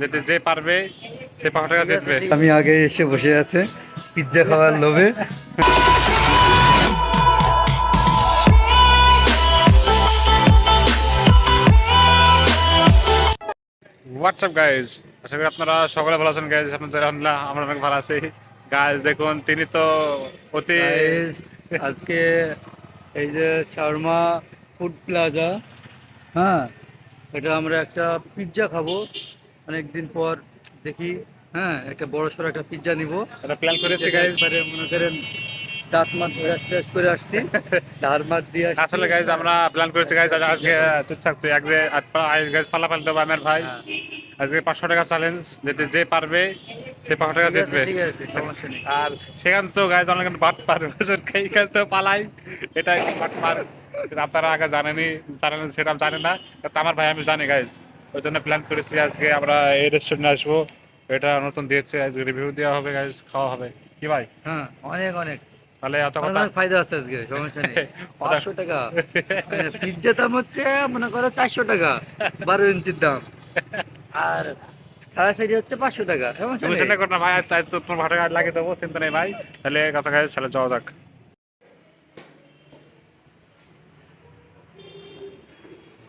যেতে যে পারবে সে পাঁচশো টাকা জিতবে। আমি আগে এসে বসে আছে পিৎজা খাওয়ার লোভে। হোয়াটসঅ্যাপ গাইজ আশা করি আপনারা সকলে ভালো আছেন গাইজ আপনাদের আলহামদুলিল্লাহ আমরা অনেক ভালো আছি। গাইজ দেখুন তিনি তো অতি আজকে এই যে শর্মা ফুড প্লাজা হ্যাঁ এটা আমরা একটা পিৎজা খাব। অনেকদিন পর দেখি হ্যাঁ একটা বড় সড়ো একটা পিৎজা নিব। একটা প্ল্যান করেছি একবারে মনে করেন দাঁত মাত টেস্ট করে আসছি। ধার মাত দিয়ে আসলে গাইজ আমরা প্ল্যান করেছি গাইজ আজকে ঠিকঠাক তো এক গাইজ পালা পালতে হবে আমার ভাই। হ্যাঁ, আজকে পাঁচশো টাকা চ্যালেঞ্জ যেতে যে পারবে সে পাঁচশো টাকা জিতবে। আর সেখান তো গাইজ অনেক বাদ পার এইখান তো পালাই। এটা বাদ পার। আপনারা আগে জানেনি জানেন সেটা জানে না। আমার ভাই আমি জানি গাইজ ওই জন্য প্ল্যান করেছি আজকে আমরা এই রেস্টুরেন্টে আসব। এটা নতুন দিয়েছে আজকে রিভিউ দেওয়া হবে গাইজ খাওয়া হবে। কি ভাই? হ্যাঁ অনেক অনেক। তাহলে এত অনেক কথা ফায়দা আছে আজকে সমস্যা নেই। পাঁচশো টাকা। দাম হচ্ছে মনে করো চারশো টাকা বারো ইঞ্চির দাম। আর সাড়ে সাইডে হচ্ছে পাঁচশো টাকা চিন্তা করো না ভাই তাই তো তোমার ভাটা লাগিয়ে দেবো চিন্তা নেই ভাই। তাহলে কথা যাওয়া যাক।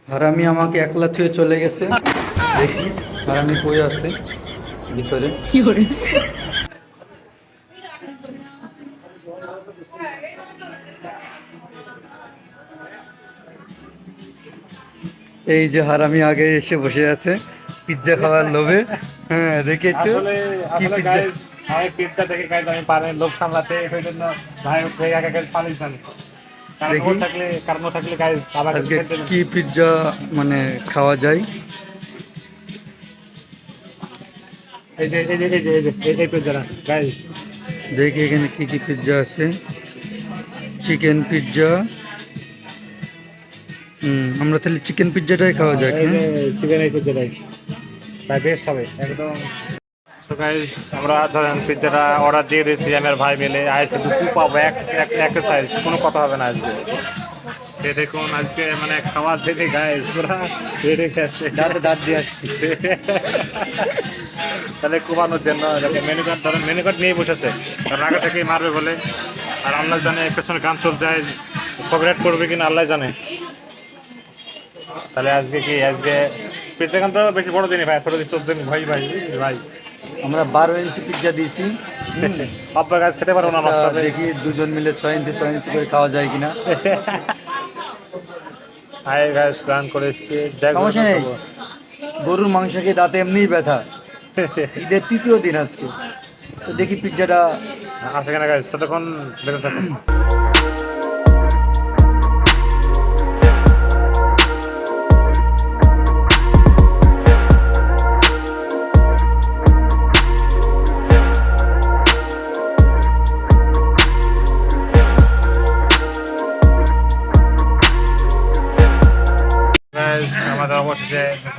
হারামি আমাকে একলা থুয়ে চলে গেছে। দেখি হারামি কই আছে ভিতরে। এই যে হারামি আগে এসে বসে আছে। পিৎজা খাওয়ার লোভে। হ্যাঁ কি পিৎজা পিৎজা গাইজ আমি পারি লোভ সামলাতে জন্য ভাই উঠে পালিয়েছেন কি পিৎজা মানে খাওয়া যায়? দেখি এখানে কি কি পিৎজা আছে। চিকেন পিৎজা হুম আমরা তাহলে চিকেন পিৎজাটাই খাওয়া যাক হ্যাঁ? চিকেন এই পিৎজাটাই ভাই বেস্ট হবে। একদম। তো গাইজ আমরা ধরেন পিৎজাটা অর্ডার দিয়ে দিয়েছি আমার ভাই মিলে। আজ শুধু খুব পাবো এক এক সাইজ কোনো কথা হবে না আজকে। এ দেখুন আজকে মানে খাবার দেখে গাইজ পুরা রেডি গেছে দাঁতে দাঁত দিয়ে আসছি। তাহলে কুবানোর জন্য মেনু কার্ড ধরেন মেনু কার্ড নিয়ে বসেছে। কারণ আগে থেকেই মারবে বলে। আর আল্লাহ জানে পেছনে গান চলছে কপিরাইট করবে কিনা আল্লাহ জানে। তাহলে আজকে কি আজকে পিৎজা তো বেশি বড় দিনই ভাই ছোট দিন চোদ্দ দিন ভাই ভাই ভাই। আমরা বারো ইঞ্চি পিৎজা দিয়েছি। আব্বা গাছ খেতে পারব না দেখি দুজন মিলে ছয় ইঞ্চি ছয় ইঞ্চি করে খাওয়া যায় কিনা। আয় গাছ প্ল্যান করে এসছি। সমস্যা নেই। গরুর মাংস খেয়ে দাঁতে এমনিই ব্যথা। ঈদের তৃতীয় দিন আজকে। তো দেখি পিৎজাটা আসে কেনা গাছ ততক্ষণ বেঁচে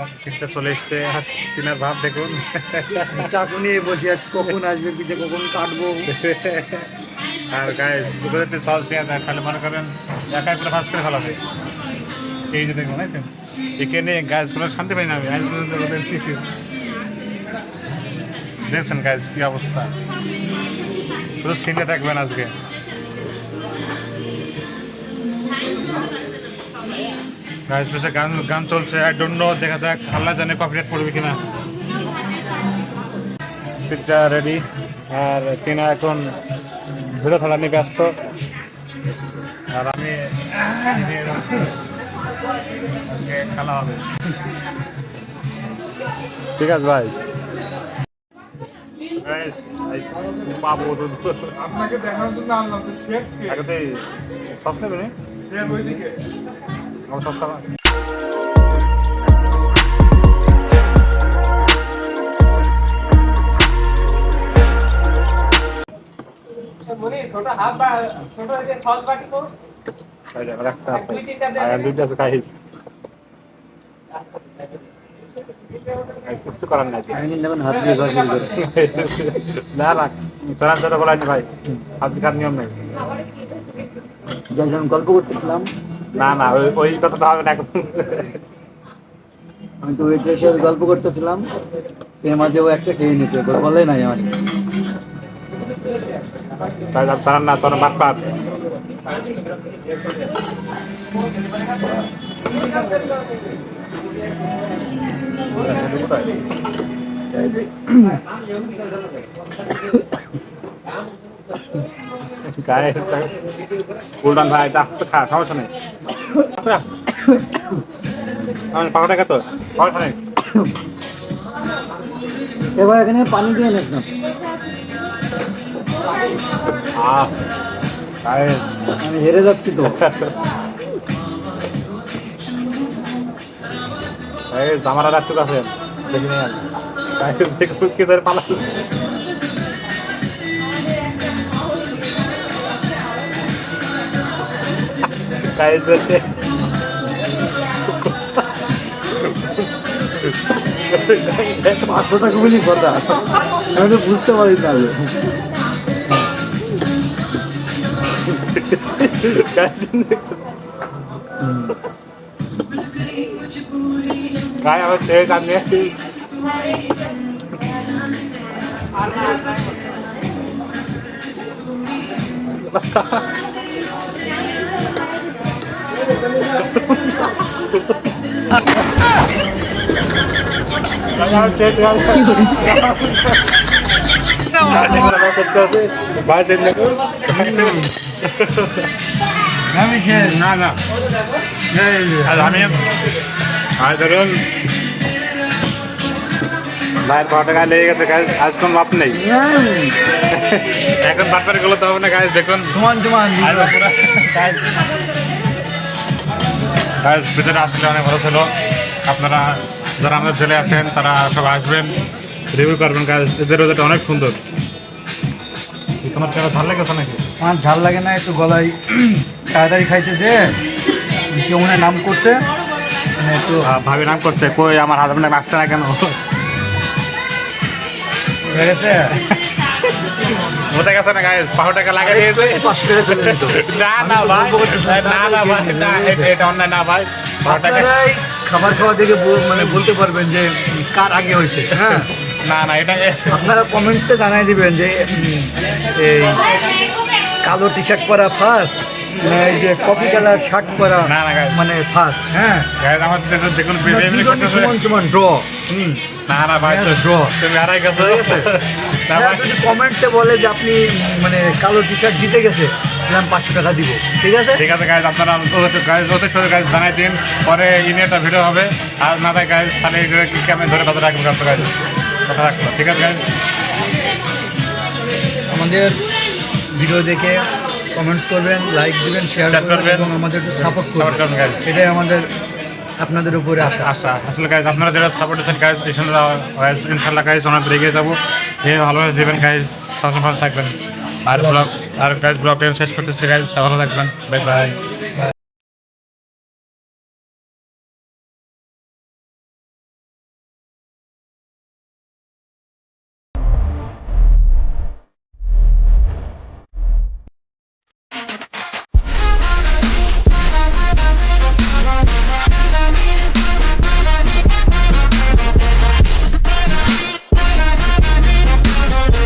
অবশেষে চলে এসছে। আর তিনার ভাব দেখুন। চাকু নিয়ে বসে আছি কখন আসবে পিৎজা কখন কাটবো? আর গাইস দুপুরে সস দেওয়া যায় তাহলে মনে করেন একাই পুরো ফাঁস করে ফেলাবে এই যে দেখুন। এখানে গাছ কোনো শান্তি পাই না আমি। দেখছেন গাছ কি অবস্থা? শুধু সিনে থাকবেন আজকে। গাছ বসে গান গান চলছে আই ডোন্ট নো দেখা যাক আল্লাহ জানে কপিরাইট পড়বে কিনা। পিৎজা রেডি আর তিনা এখন ভিডিও ছাড়া নিয়ে ব্যস্ত। আর আমি খেলা হবে। ঠিক আছে ভাই। পাবো আপনাকে দেখানোর জন্য আনলাম তো শেখ কে? আগে সস নেবে শেখ ওইদিকে। কিচ্ছু করার নাই হাত দিয়ে ঘর শুরু না না চলার চলা বলা ভাই। হাত নিয়ম নেই। গল্প করতেছিলাম। না না ওই ওই কথা তো হবে না এখন। আমি তো ওইটার সাথে গল্প করতেছিলাম এর মাঝে ও একটা খেয়ে নিছে বলে- নাই আমার। তাই তারা না তোর বাট পার গায়ে উল্টান ভাই এটা আস্তে খা সমস্যা নেই। আমার পাঁচশো টাকা তো সমস্যা নেই। এবার এখানে পানি দিয়ে নিস না আমি হেরে যাচ্ছি তো। জামারা রাখতে আছে দেখি নিয়ে দেখুন কি ধরে পালা গায়ে ধরছে পাঁচশো টাকা বলি কথা আমি তো বুঝতে পারি না আগে। গায়ে আবার ছেড়ে টানিয়ে গায়ে আবার ছেড়ে বাইরে আমি শেষ না না আর আমি আর ধরুন ভাইয়ের কত টাকা লেগে গেছে গাছ আজ কোনো মাপ নেই এখন বাটপারে গেলে তো হবে না গাছ দেখুন সমান সমান গাছ গাছ ভিতরে আসলে অনেক ভালো ছিল আপনারা যারা আমাদের ছেলে আছেন তারা সব আসবেন। রিভিউ করবেন গাছ এদের ওদের অনেক সুন্দর। তোমার কেন ভালো লেগেছে নাকি? আমার ঝাল লাগে না একটু গলায় তাড়াতাড়ি খাইতেছে। কেউ মনে হয় নাম করছে। মানে একটু ভাবি নাম করছে কই আমার হাজবেন্ড আসছে না কেন? হয়ে গেছে? বোঝা গেছে না গাইস পাঁচশো টাকা লাগাই দিয়েছে। না না ভাই। না না ভাই না এটা অন্যায় না ভাই। পাঁচশো টাকা খাবার খাওয়া দেখে মানে বলতে পারবেন যে কার আগে হয়েছে হ্যাঁ? না না এটা আপনারা কমেন্টসে জানাই দিবেন যে এই কালো টি শার্ট পরা ফার্স্ট এই যে কফি কালার শার্ট পরা. মানে ফার্স্ট হ্যাঁ? আমার দেখুন সমান সমান ড্র হুম। না না ভাই তো- তুমি হারাই গেছো ভাই। যদি কমেন্টসে বলে যে আপনি মানে কালো টি শার্ট জিতে গেছে আমি পাঁচশো টাকা দিব। ঠিক আছে? ঠিক আছে গাইজ আপনারা ওদের সাথে গাইজ জানাই দিন। পরে ইনি একটা ভিডিও হবে। আর না দেয় গাইজ তাহলে কি আমি ধরে কথা রাখব কথা গাইজ কথা রাখব। ঠিক আছে গাইজ আমাদের ভিডিও দেখে কমেন্টস করবেন লাইক দিবেন শেয়ার করবেন। এবং আমাদের সাপোর্ট Support করবেন করবেন, এটাই আমাদের আপনাদের উপরে আশা। আসা আসলে গাইজ আপনারা যারা সাপোর্ট দিচ্ছেন গাইজ ইনশাল্লাহ গাইজ অনেক রেগে যাব। এই ভালোভাবে দেবেন গাইজ ভালো থাকবেন। আর ব্লগ আর গাইজ ব্লগটা শেষ করতেছি গাইজ ভালো থাকবেন। Bye bye